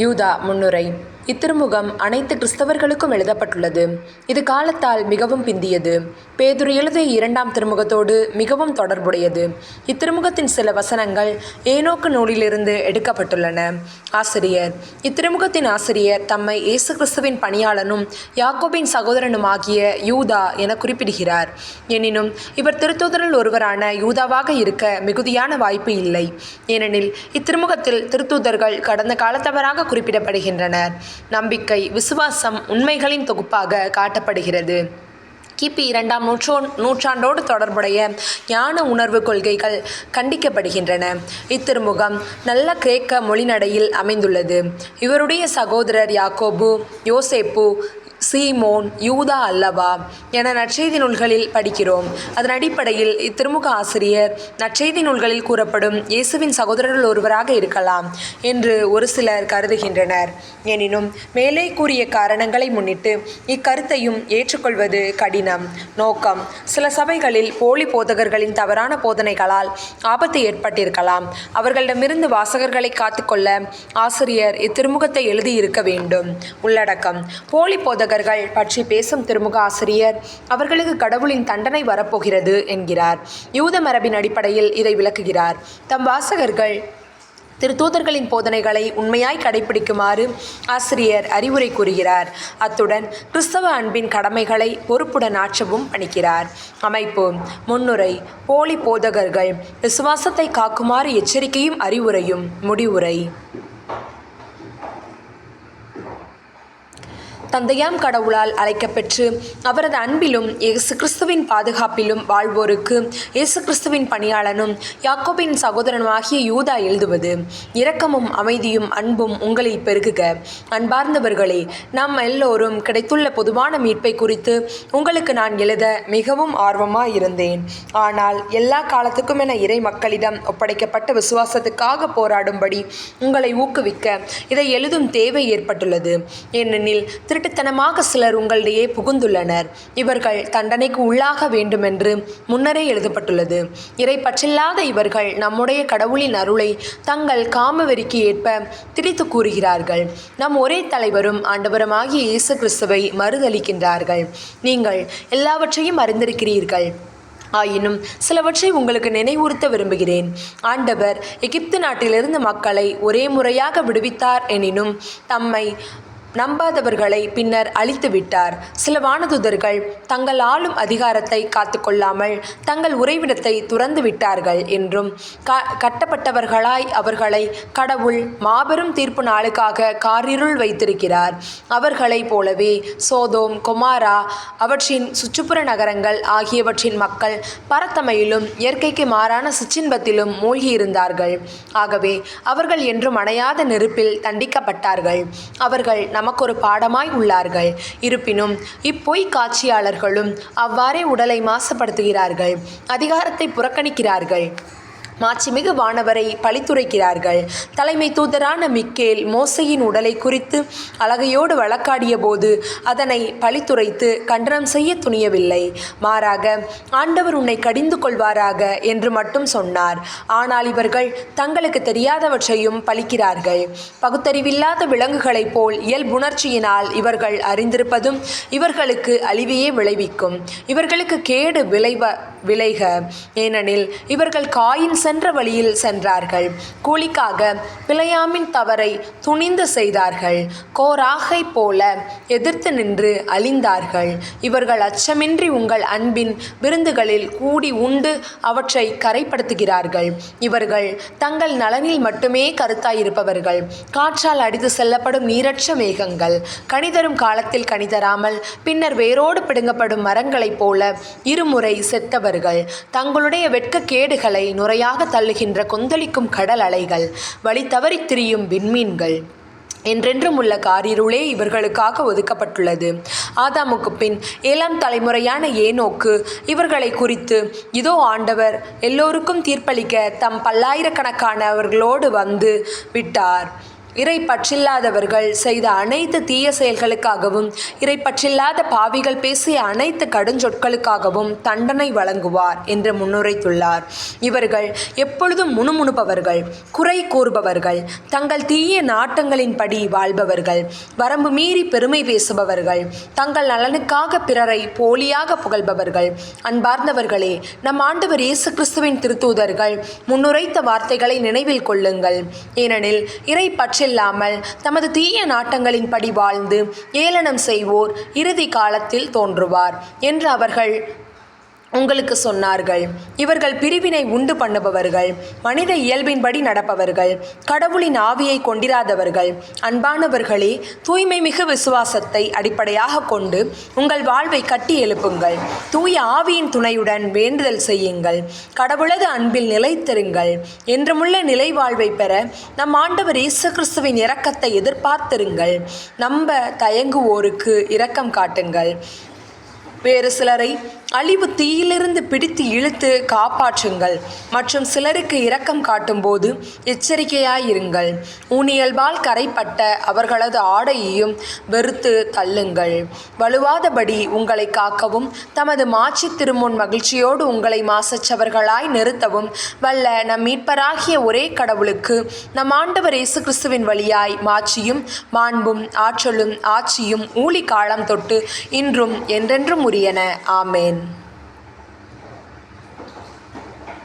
யூதா முன்னுரை. இத்திருமுகம் அனைத்து கிறிஸ்தவர்களுக்கும் எழுதப்பட்டுள்ளது. இது காலத்தால் மிகவும் பிந்தியது. பேதுரு எழுதிய இரண்டாம் திருமுகத்தோடு மிகவும் தொடர்புடையது. இத்திருமுகத்தின் சில வசனங்கள் ஏனோக்கு நூலிலிருந்து எடுக்கப்பட்டுள்ளன. ஆசிரியர் இத்திருமுகத்தின் ஆசிரியர் தம்மை இயேசு கிறிஸ்துவின் பணியாளனும் யாக்கோபின் சகோதரனுமாகிய யூதா என குறிப்பிடுகிறார். எனினும் இவர் திருத்தூதரில் ஒருவரான யூதாவாக இருக்க மிகுதியான வாய்ப்பு இல்லை. ஏனெனில் இத்திருமுகத்தில் திருத்தூதர்கள் கடந்த காலத்தவராக குறிப்பிடப்படுகின்றனர். நம்பிக்கை விசுவாசம் உண்மைகளின் தொகுப்பாக காட்டப்படுகிறது. கிபி இரண்டாம் நூற்றோ நூற்றாண்டோடு தொடர்புடைய ஞான உணர்வு கொள்கைகள் கண்டிக்கப்படுகின்றன. இத்திருமுகம் நல்ல கிரேக்க மொழிநடையில் அமைந்துள்ளது. இவருடைய சகோதரர் யாக்கோபு யோசேப்பு சீமோன் யூதா அல்லவா என நற்செய்தி நூல்களில் படிக்கிறோம். அதன் அடிப்படையில் இத்திருமுக ஆசிரியர் நற்செய்தி நூல்களில் கூறப்படும் இயேசுவின் சகோதரர்கள் ஒருவராக இருக்கலாம் என்று ஒரு சிலர் கருதுகின்றனர். எனினும் மேலே கூறிய காரணங்களை முன்னிட்டு இக்கருத்தையும் ஏற்றுக்கொள்வது கடினம். நோக்கம் சில சபைகளில் போலி போதகர்களின் தவறான போதனைகளால் ஆபத்து ஏற்பட்டிருக்கலாம். அவர்களிடமிருந்து வாசகர்களை காத்துக்கொள்ள ஆசிரியர் இத்திருமுகத்தை எழுதியிருக்க வேண்டும். உள்ளடக்கம் போலி போதகர்கள் பற்றி பேசும் திருமுக ஆசிரியர் அவர்களுக்கு கடவுளின் தண்டனை வரப்போகிறது என்கிறார். யூத மரபின் அடிப்படையில் இதை விளக்குகிறார். தம் வாசகர்கள் திருத்தூதர்களின் போதனைகளை உண்மையாய் கடைபிடிக்குமாறு ஆசிரியர் அறிவுரை கூறுகிறார். அத்துடன் கிறிஸ்தவ அன்பின் கடமைகளை பொறுப்புடன் ஆற்றவும் பணிக்கிறார். அமைப்பு முன்னுரை போலி போதகர்கள் விசுவாசத்தை காக்குமாறு எச்சரிக்கையும் அறிவுரையும் முடிவுரை. தந்தையாம் கடவுளால் அழைக்கப்பெற்று அவரது அன்பிலும் இயேசு கிறிஸ்துவின் பாதுகாப்பிலும் வாழ்வோருக்கு இயேசு கிறிஸ்துவின் பணியாளனும் யாக்கோபின் சகோதரனுமாகிய யூதா எழுதுவது இரக்கமும் அமைதியும் அன்பும் உங்களை பெருகுக. அன்பார்ந்தவர்களே நாம் எல்லோரும் கிடைத்துள்ள பொதுவான மீட்பை குறித்து உங்களுக்கு நான் எழுத மிகவும் ஆர்வமாக இருந்தேன் ஆனால் எல்லா காலத்துக்கும் என இறை மக்களிடம் ஒப்படைக்கப்பட்ட விசுவாசத்துக்காக போராடும்படி உங்களை ஊக்குவிக்க இதை எழுதும் தேவை ஏற்பட்டுள்ளது. ஏனெனில் திரு திருட்டுத்தனமாக சிலர் உங்களிடையே புகுந்துள்ளனர். இவர்கள் தண்டனைக்கு உள்ளாக வேண்டுமென்று முன்னரே எழுதப்பட்டுள்ளது. இறை பற்றில்லாத இவர்கள் நம்முடைய கடவுளின் அருளை தங்கள் காமவெறிக்கு ஏற்ப திரித்து கூறுகிறார்கள். நம் ஒரே தலைவரும் ஆண்டவருமாகிய இயேசு கிறிஸ்துவை மறுதளிக்கின்றார்கள் நீங்கள் எல்லாவற்றையும் அறிந்திருக்கிறீர்கள். ஆயினும் சிலவற்றை உங்களுக்கு நினைவுறுத்த விரும்புகிறேன். ஆண்டவர் எகிப்து நாட்டிலிருந்து மக்களை ஒரே முறையாக விடுவித்தார் எனினும் தம்மை நம்பாதவர்களை பின்னர் அழித்து விட்டார். சில வானதுதர்கள் தங்கள் ஆளும் அதிகாரத்தை காத்துக்கொள்ளாமல் தங்கள் உறைவிடத்தை துறந்து விட்டார்கள் என்றும் க கட்டப்பட்டவர்களாய் அவர்களை கடவுள் மாபெரும் தீர்ப்பு நாளுக்காக காரிருள் வைத்திருக்கிறார். அவர்களைப் போலவே சோதோம் கொமாரா அவற்றின் சுற்றுப்புற நகரங்கள் ஆகியவற்றின் மக்கள் பரத்தமையிலும் இயற்கைக்கு மாறான சிற்றின்பத்திலும் மூழ்கியிருந்தார்கள். ஆகவே அவர்கள் என்றும் அணையாத நெருப்பில் தண்டிக்கப்பட்டார்கள். அவர்கள் நமக்கு ஒரு பாடமாய் உள்ளார்கள். இருப்பினும் இப்பொய் காட்சியாளர்களும் அவ்வாறே உடலை மாசுபடுத்துகிறார்கள் அதிகாரத்தை புறக்கணிக்கிறார்கள். மாட்சிமிகு வானவரை பழித்துரைக்கிறார்கள். தலைமை தூதரான மிக்கேல் மோசையின் உடலை குறித்து அழகையோடு வழக்காடிய போது அதனை பழித்துரைத்து கண்டனம் செய்ய துணியவில்லை. மாறாக ஆண்டவர் உன்னை கடிந்து கொள்வாராக என்று மட்டும் சொன்னார். ஆனால் இவர்கள் தங்களுக்கு தெரியாதவற்றையும் பழிக்கிறார்கள். பகுத்தறிவில்லாத விலங்குகளைப் போல் இயல்புணர்ச்சியினால் இவர்கள் அறிந்திருப்பதும் இவர்களுக்கு அழிவையே விளைவிக்கும். இவர்களுக்கு கேடு விளைவ விளைக. ஏனெனில் இவர்கள் காயின் சென்ற வழியில் சென்றார்கள். கூலிக்காக பிழையாமின் தவறை துணிந்து செய்தார்கள். கோராகை போல எதிர்த்து நின்று அழிந்தார்கள். இவர்கள் அச்சமின்றி உங்கள் அன்பின் விருந்துகளில் கூடி உண்டு அவற்றை கரைப்படுத்துகிறார்கள். இவர்கள் தங்கள் நலனில் மட்டுமே கருத்தாயிருப்பவர்கள். காற்றால் அடித்து செல்லப்படும் நீரற்ற மேகங்கள் கனிதரும் காலத்தில் கனிதராமல் பின்னர் வேரோடு பிடுங்கப்படும் மரங்களைப் போல இருமுறை செத்தவர்கள் தங்களுடைய வெட்கக்கேடுகளை நுரையாக தள்ளுகின்ற கொந்தளிக்கும் கடல் அலைகள் வழி தவறித் திரியும் விண்மீன்கள். என்றென்றும் உள்ள காரிருளே இவர்களுக்காக ஒதுக்கப்பட்டுள்ளது. ஆதாமுக்கு பின் ஏழாம் தலைமுறையான ஏனோக்கு இவர்களை குறித்து இதோ ஆண்டவர் எல்லோருக்கும் தீர்ப்பளிக்க தம் பல்லாயிரக்கணக்கானவர்களோடு வந்து விட்டார். இறை பற்றில்லாதவர்கள் செய்த அனைத்து தீய செயல்களுக்காகவும் இறை பற்றில்லாத பாவிகள் பேசிய அனைத்து கடுஞ்சொற்களுக்காகவும் தண்டனை வழங்குவார் என்று முன்னுரைத்துள்ளார். இவர்கள் எப்பொழுதும் முணுமுணுப்பவர்கள் குறை கூறுபவர்கள் தங்கள் தீய நாட்டங்களின்படி வாழ்பவர்கள் வரம்பு மீறி பெருமை பேசுபவர்கள் தங்கள் நலனுக்காக பிறரை போலியாக புகழ்பவர்கள். அன்பார்ந்தவர்களே நம் ஆண்டவர் இயேசு கிறிஸ்துவின் திருத்தூதர்கள் முன்னுரைத்த வார்த்தைகளை நினைவில் கொள்ளுங்கள். ஏனெனில் இறை பற்றி பற்றில்லாமல் தமது தீய நாட்டங்களின்படி வாழ்ந்து ஏளனம் செய்வோர் இறுதி காலத்தில் தோன்றுவார் என்று அவர்கள் உங்களுக்கு சொன்னார்கள். இவர்கள் பிரிவினை உண்டு பண்ணுபவர்கள் மனித இயல்பின்படி நடப்பவர்கள் கடவுளின் ஆவியை கொண்டிராதவர்கள். அன்பானவர்களே தூய்மை மிகு விசுவாசத்தை அடிப்படையாக கொண்டு உங்கள் வாழ்வை கட்டி எழுப்புங்கள். தூய ஆவியின் துணையுடன் வேண்டுதல் செய்யுங்கள். கடவுளது அன்பில் நிலைத்திருங்கள். என்றுமுள்ள நிலை வாழ்வை பெற நம் ஆண்டவர் இயேசு கிறிஸ்துவின் இரக்கத்தை எதிர்பார்த்திருங்கள். நம்ப தயங்குவோருக்கு இரக்கம் காட்டுங்கள். வேறு சிலரை அழிவு தீயிலிருந்து பிடித்து இழுத்து காப்பாற்றுங்கள் மற்றும் சிலருக்கு இரக்கம் காட்டும்போது எச்சரிக்கையாயிருங்கள். ஊனியல்பால் கரைப்பட்ட அவர்களது ஆடையையும் வெறுத்து தள்ளுங்கள். வலுவாதபடி உங்களை காக்கவும் தமது மாட்சி திருமுன் மகிழ்ச்சியோடு உங்களை மாசற்றவர்களாய் நிறுத்தவும். வல்ல நம் மீட்பராகிய ஒரே கடவுளுக்கு நம் ஆண்டவர் இயேசு கிறிஸ்துவின் வழியாய் மாட்சியும் மாண்பும் ஆற்றலும் ஆட்சியும் ஊழி காலம் தொட்டு இன்றும் என்றென்றும் உரியன. ஆமேன்.